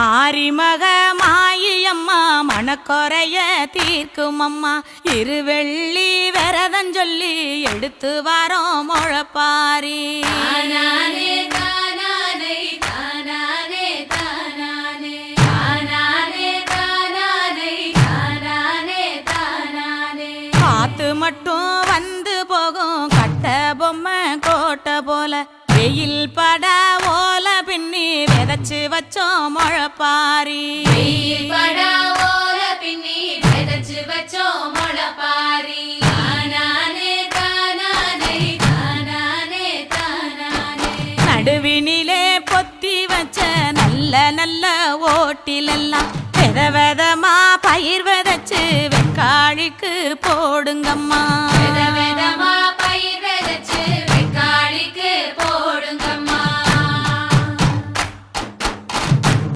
மாரிமக மாயியம்மா மனக்குறைய தீர்க்கும் அம்மா இருவெள்ளி விரதம் சொல்லி எடுத்து வரோம் முழப்பாரி. காத்து மட்டும் வந்து போகும் கட்ட பொம்மை கோட்டை போல. வெயில் பட ஓல பின் வச்சோ முழப்பாரி பின்னி விதைச்சு வச்சோ முழப்பாரி நடுவினிலே பொத்தி வச்ச நல்ல நல்ல ஓட்டிலெல்லாம் வித விதமா பயிர் விதைச்சு வெக்காழிக்கு போடுங்கம்மா.